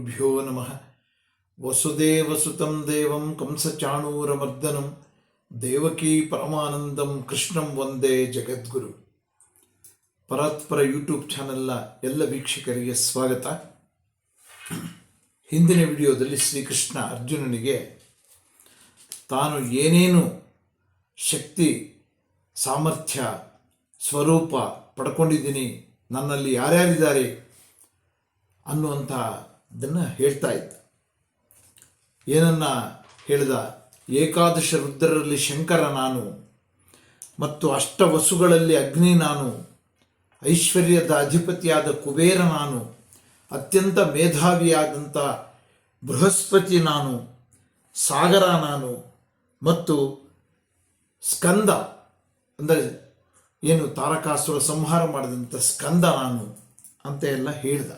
ಶ್ರೀಗುರುಭ್ಯೋ ನಮಃ. ವಸುದೇವಸುತಂ ದೇವಂ ಕಂಸಚಾಣೂರಮರ್ದನಂ, ದೇವಕೀ ಪರಮಾನಂದಂ ಕೃಷ್ಣಂ ವಂದೇ ಜಗದ್ಗುರು. ಪರಾತ್ಪರ ಯೂಟ್ಯೂಬ್ ಚಾನೆಲ್ನ ಎಲ್ಲ ವೀಕ್ಷಕರಿಗೆ ಸ್ವಾಗತ. ಹಿಂದಿನ ವಿಡಿಯೋದಲ್ಲಿ ಶ್ರೀಕೃಷ್ಣ ಅರ್ಜುನನಿಗೆ ತಾನು ಏನೇನು ಶಕ್ತಿ, ಸಾಮರ್ಥ್ಯ, ಸ್ವರೂಪ ಪಡ್ಕೊಂಡಿದ್ದೀನಿ, ನನ್ನಲ್ಲಿ ಯಾರ್ಯಾರಿದ್ದಾರೆ ಅನ್ನುವಂಥದ್ದನ್ನು ಹೇಳ್ತಾ ಇದ್ದ. ಏನನ್ನ ಹೇಳಿದ? ಏಕಾದಶ ರುದ್ರರಲ್ಲಿ ಶಂಕರ ನಾನು ಮತ್ತು ಅಷ್ಟವಸುಗಳಲ್ಲಿ ಅಗ್ನಿ ನಾನು, ಐಶ್ವರ್ಯದ ಅಧಿಪತಿಯಾದ ಕುಬೇರ ನಾನು, ಅತ್ಯಂತ ಮೇಧಾವಿಯಾದಂಥ ಬೃಹಸ್ಪತಿ ನಾನು, ಸಾಗರ ನಾನು ಮತ್ತು ಸ್ಕಂದ, ಅಂದರೆ ಏನು ತಾರಕಾಸುರ ಸಂಹಾರ ಮಾಡಿದಂಥ ಸ್ಕಂದ ನಾನು ಅಂತ ಎಲ್ಲ ಹೇಳಿದ.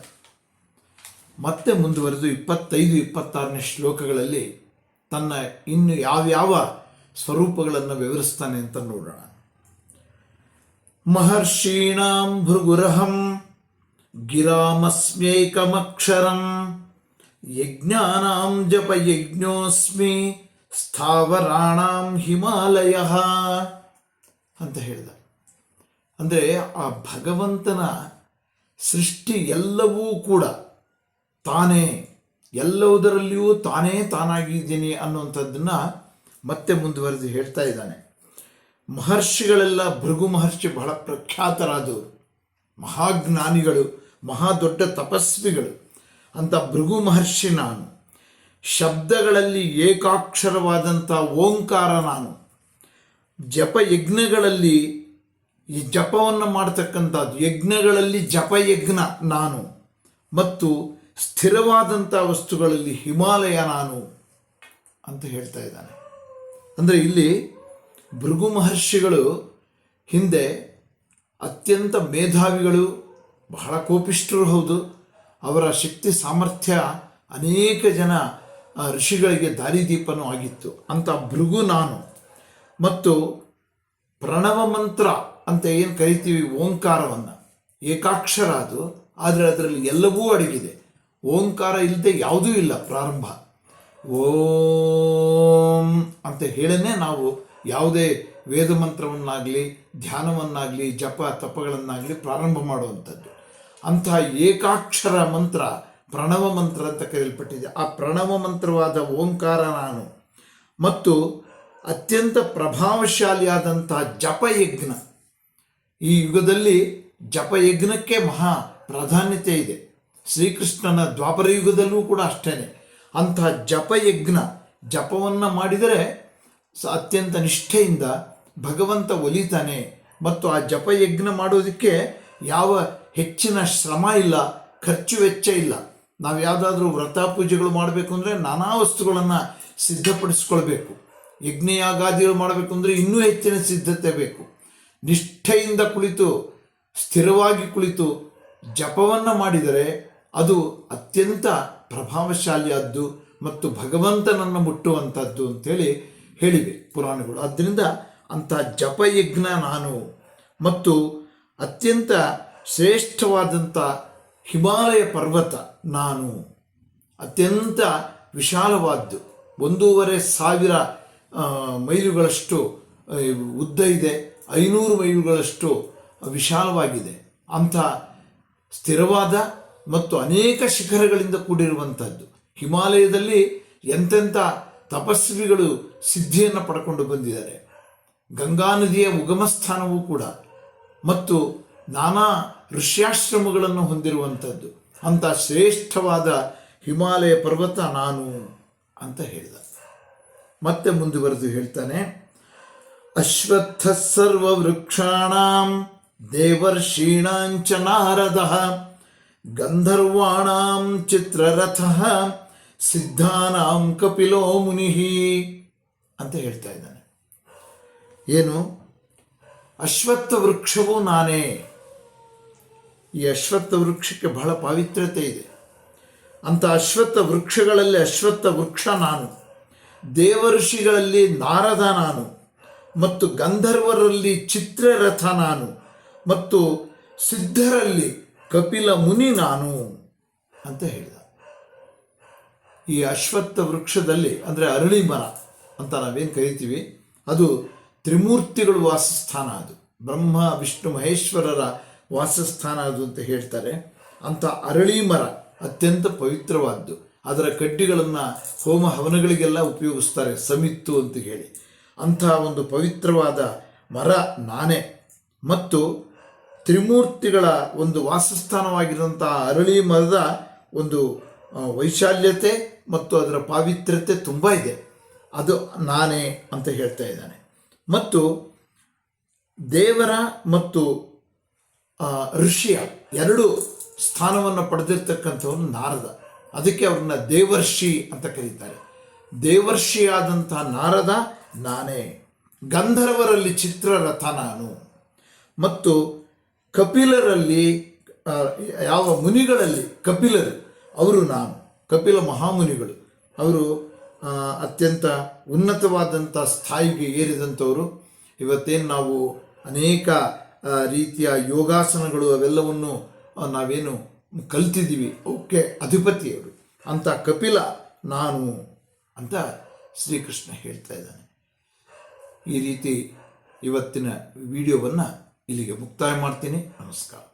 ಮತ್ತೆ ಮುಂದುವರೆದು ಇಪ್ಪತ್ತೈದು, ಇಪ್ಪತ್ತಾರನೇ ಶ್ಲೋಕಗಳಲ್ಲಿ ತನ್ನ ಇನ್ನು ಯಾವ್ಯಾವ ಸ್ವರೂಪಗಳನ್ನು ವಿವರಿಸ್ತಾನೆ ಅಂತ ನೋಡೋಣ. ಮಹರ್ಷೀಣಾಂ ಭೃಗುರಹಂ ಗಿರಾಮಸ್ಮ್ಯೈಕಮಕ್ಷರಂ ಯಜ್ಞಾನಾಂ ಜಪ ಯಜ್ಞೋಸ್ಮಿ ಸ್ಥಾವರಾಣಾಂ ಹಿಮಾಲಯ ಅಂತ ಹೇಳಿದ. ಅಂದರೆ ಆ ಭಗವಂತನ ಸೃಷ್ಟಿ ಎಲ್ಲವೂ ಕೂಡ ತಾನೇ, ಎಲ್ಲವುದರಲ್ಲಿಯೂ ತಾನೇ ತಾನಾಗಿದ್ದೀನಿ ಅನ್ನುವಂಥದ್ದನ್ನು ಮತ್ತೆ ಮುಂದುವರೆದು ಹೇಳ್ತಾ ಇದ್ದಾನೆ. ಮಹರ್ಷಿಗಳೆಲ್ಲ ಭೃಗು ಮಹರ್ಷಿ ಬಹಳ ಪ್ರಖ್ಯಾತರಾದವರು. ಮಹಾಜ್ಞಾನಿಗಳು, ಮಹಾ ದೊಡ್ಡ ತಪಸ್ವಿಗಳು. ಅಂತ ಭೃಗು ಮಹರ್ಷಿ ನಾನು. ಶಬ್ದಗಳಲ್ಲಿ ಏಕಾಕ್ಷರವಾದಂಥ ಓಂಕಾರ ನಾನು. ಜಪಯಜ್ಞಗಳಲ್ಲಿ ಈ ಜಪವನ್ನು ಮಾಡ್ತಕ್ಕಂಥದ್ದು. ಯಜ್ಞಗಳಲ್ಲಿ ಜಪಯಜ್ಞ ನಾನು. ಮತ್ತು ಸ್ಥಿರವಾದಂಥ ವಸ್ತುಗಳಲ್ಲಿ ಹಿಮಾಲಯ ನಾನು ಅಂತ ಹೇಳ್ತಾ ಇದ್ದಾನೆ. ಅಂದರೆ ಇಲ್ಲಿ ಭೃಗು ಮಹರ್ಷಿಗಳು ಹಿಂದೆ ಅತ್ಯಂತ ಮೇಧಾವಿಗಳು, ಬಹಳ ಕೋಪಿಷ್ಠರು ಹೌದು. ಅವರ ಶಕ್ತಿ ಸಾಮರ್ಥ್ಯ ಅನೇಕ ಜನ ಋಷಿಗಳಿಗೆ ದಾರಿದೀಪನೂ ಆಗಿತ್ತು. ಅಂತ ಭೃಗು ನಾನು. ಮತ್ತು ಪ್ರಣವ ಮಂತ್ರ ಅಂತ ಏನು ಕರಿತೀವಿ? ಓಂಕಾರವನ್ನು. ಏಕಾಕ್ಷರ ಅದು. ಆದರೆ ಅದರಲ್ಲಿ ಎಲ್ಲವೂ ಅಡಗಿದೆ. ಓಂಕಾರ ಇಲ್ಲದೆ ಯಾವುದೂ ಇಲ್ಲ, ಪ್ರಾರಂಭ. ಓಂ ಅಂತ ಹೇಳನೇ ನಾವು ಯಾವುದೇ ವೇದ ಮಂತ್ರವನ್ನಾಗಲಿ ಧ್ಯಾನವನ್ನಾಗಲಿ, ಜಪ ತಪಗಳನ್ನಾಗಲಿ ಪ್ರಾರಂಭ ಮಾಡುವಂಥದ್ದು. ಅಂತಹ ಏಕಾಕ್ಷರ ಮಂತ್ರ, ಪ್ರಣವ ಮಂತ್ರ ಅಂತ ಕರೆಯಲ್ಪಟ್ಟಿದೆ. ಆ ಪ್ರಣವ ಮಂತ್ರವಾದ ಓಂಕಾರ ನಾನು. ಮತ್ತು ಅತ್ಯಂತ ಪ್ರಭಾವಶಾಲಿಯಾದಂತಹ ಜಪಯಜ್ಞ. ಈ ಯುಗದಲ್ಲಿ ಜಪಯಜ್ಞಕ್ಕೆ ಮಹಾ ಪ್ರಾಧಾನ್ಯತೆ ಇದೆ. ಶ್ರೀಕೃಷ್ಣನ ದ್ವಾಪರ ಯುಗದಲ್ಲೂ ಕೂಡ ಅಷ್ಟೇ ಅಂತಹ ಜಪಯಜ್ಞ ಜಪವನ್ನು ಮಾಡಿದರೆ ಅತ್ಯಂತ ನಿಷ್ಠೆಯಿಂದ ಭಗವಂತ ಒಲಿತಾನೆ. ಮತ್ತು ಆ ಜಪಯಜ್ಞ ಮಾಡೋದಕ್ಕೆ ಯಾವ ಹೆಚ್ಚಿನ ಶ್ರಮ ಇಲ್ಲ, ಖರ್ಚು ವೆಚ್ಚ ಇಲ್ಲ. ನಾವು ಯಾವುದಾದ್ರೂ ವ್ರತ ಪೂಜೆಗಳು ಮಾಡಬೇಕು ಅಂದರೆ ನಾನಾ ವಸ್ತುಗಳನ್ನು ಸಿದ್ಧಪಡಿಸ್ಕೊಳ್ಬೇಕು. ಯಜ್ಞಯಾಗಾದಿಗಳು ಮಾಡಬೇಕು ಅಂದರೆ ಇನ್ನೂ ಹೆಚ್ಚಿನ ಸಿದ್ಧತೆ ಬೇಕು. ನಿಷ್ಠೆಯಿಂದ ಕುಳಿತು, ಸ್ಥಿರವಾಗಿ ಕುಳಿತು ಜಪವನ್ನು ಮಾಡಿದರೆ ಅದು ಅತ್ಯಂತ ಪ್ರಭಾವಶಾಲಿಯಾದ್ದು ಮತ್ತು ಭಗವಂತನನ್ನು ಮುಟ್ಟುವಂಥದ್ದು ಅಂತೇಳಿ ಹೇಳಿವೆ ಪುರಾಣಗಳು. ಆದ್ದರಿಂದ ಅಂಥ ಜಪಯಜ್ಞ ನಾನು ಮತ್ತು ಅತ್ಯಂತ ಶ್ರೇಷ್ಠವಾದಂಥ ಹಿಮಾಲಯ ಪರ್ವತ ನಾನು ಅತ್ಯಂತ ವಿಶಾಲವಾದ್ದು. ಒಂದೂವರೆ ಸಾವಿರ ಮೈಲುಗಳಷ್ಟು ಉದ್ದ ಇದೆ, ಐನೂರು ಮೈಲುಗಳಷ್ಟು ವಿಶಾಲವಾಗಿದೆ. ಅಂಥ ಸ್ಥಿರವಾದ ಮತ್ತು ಅನೇಕ ಶಿಖರಗಳಿಂದ ಕೂಡಿರುವಂಥದ್ದು ಹಿಮಾಲಯದಲ್ಲಿ ಎಂತೆಂಥ ತಪಸ್ವಿಗಳು ಸಿದ್ಧಿಯನ್ನು ಪಡ್ಕೊಂಡು ಬಂದಿದ್ದಾರೆ. ಗಂಗಾ ನದಿಯ ಉಗಮ ಸ್ಥಾನವೂ ಕೂಡ ಮತ್ತು ನಾನಾ ಋಷ್ಯಾಶ್ರಮಗಳನ್ನು ಹೊಂದಿರುವಂಥದ್ದು ಅಂಥ ಶ್ರೇಷ್ಠವಾದ ಹಿಮಾಲಯ ಪರ್ವತ ನಾನು ಅಂತ ಹೇಳಿದ. ಮತ್ತೆ ಮುಂದುವರೆದು ಹೇಳ್ತಾನೆ. ಅಶ್ವತ್ಥ ದೇವರ್ ದೇವರ್ಷೀಣಾಂಚ ನಾರದ. ಗಂಧರ್ವಾಣಾಂ ಚಿತ್ರರಥ ಸಿದ್ಧಾನಾಂ ಕಪಿಲೋ ಮುನಿ ಅಂತ ಹೇಳ್ತಾ ಇದ್ದಾನೆ. ಏನು? ಅಶ್ವತ್ಥ ವೃಕ್ಷವು ನಾನೇ. ಈ ಅಶ್ವತ್ಥ ವೃಕ್ಷಕ್ಕೆ ಬಹಳ ಪಾವಿತ್ರ್ಯತೆ ಇದೆ. ಅಂತ ಅಶ್ವತ್ಥ ವೃಕ್ಷಗಳಲ್ಲಿ ಅಶ್ವತ್ಥ ವೃಕ್ಷ ನಾನು. ದೇವಋಷಿಗಳಲ್ಲಿ ನಾರದ ನಾನು. ಮತ್ತು ಗಂಧರ್ವರಲ್ಲಿ ಚಿತ್ರರಥ ನಾನು. ಮತ್ತು ಸಿದ್ಧರಲ್ಲಿ ಕಪಿಲ ಮುನಿ ನಾನು ಅಂತ ಹೇಳಿದ. ಈ ಅಶ್ವತ್ಥ ವೃಕ್ಷದಲ್ಲಿ, ಅಂದರೆ ಅರಳಿ ಮರ ಅಂತ ನಾವೇನು ಕರಿತೀವಿ, ಅದು ತ್ರಿಮೂರ್ತಿಗಳು ವಾಸಸ್ಥಾನ ಅದು. ಬ್ರಹ್ಮ, ವಿಷ್ಣು, ಮಹೇಶ್ವರರ ವಾಸಸ್ಥಾನ ಅದು ಅಂತ ಹೇಳ್ತಾರೆ. ಅಂಥ ಅರಳಿ ಮರ ಅತ್ಯಂತ ಪವಿತ್ರವಾದ್ದು. ಅದರ ಕಡ್ಡಿಗಳನ್ನು ಹೋಮ ಹವನಗಳಿಗೆಲ್ಲ ಉಪಯೋಗಿಸ್ತಾರೆ, ಸಮಿತ್ತು ಅಂತ ಹೇಳಿ. ಅಂಥ ಒಂದು ಪವಿತ್ರವಾದ ಮರ ನಾನೇ. ಮತ್ತು ತ್ರಿಮೂರ್ತಿಗಳ ಒಂದು ವಾಸಸ್ಥಾನವಾಗಿರುವಂತಹ ಅರಳಿ ಮರದ ಒಂದು ವೈಶಾಲ್ಯತೆ ಮತ್ತು ಅದರ ಪಾವಿತ್ರ್ಯತೆ ತುಂಬ ಇದೆ. ಅದು ನಾನೇ ಅಂತ ಹೇಳ್ತಾ ಇದ್ದಾನೆ. ಮತ್ತು ದೇವರ ಮತ್ತು ಋಷಿಯ ಎರಡು ಸ್ಥಾನವನ್ನು ಪಡೆದಿರ್ತಕ್ಕಂಥವನು ನಾರದ. ಅದಕ್ಕೆ ಅವ್ರನ್ನ ದೇವರ್ಷಿ ಅಂತ ಕರೀತಾರೆ. ದೇವರ್ಷಿಯಾದಂತಹ ನಾರದ ನಾನೇ. ಗಂಧರ್ವರಲ್ಲಿ ಚಿತ್ರರಥ ನಾನು. ಮತ್ತು ಕಪಿಲರಲ್ಲಿ ಯಾವ ಮುನಿಗಳಲ್ಲಿ, ಕಪಿಲರು, ಅವರು ನಾನು, ಕಪಿಲ ಮಹಾಮುನಿಗಳು. ಅವರು ಅತ್ಯಂತ ಉನ್ನತವಾದಂಥ ಸ್ಥಾಯಿಗೆ ಏರಿದಂಥವರು. ಇವತ್ತೇನು ನಾವು ಅನೇಕ ರೀತಿಯ ಯೋಗಾಸನಗಳು ಅವೆಲ್ಲವನ್ನು ನಾವೇನು ಕಲ್ತಿದ್ದೀವಿ. ಅವಕ್ಕೆ ಅಧಿಪತಿಯವರು. ಅಂತ ಕಪಿಲ ನಾನು ಅಂತ ಶ್ರೀಕೃಷ್ಣ ಹೇಳ್ತಾ ಇದ್ದಾನೆ. ಈ ರೀತಿ ಇವತ್ತಿನ ವಿಡಿಯೋವನ್ನು ಇಲ್ಲಿಗೆ ಮುಕ್ತಾಯ ಮಾಡ್ತೀನಿ. ನಮಸ್ಕಾರ.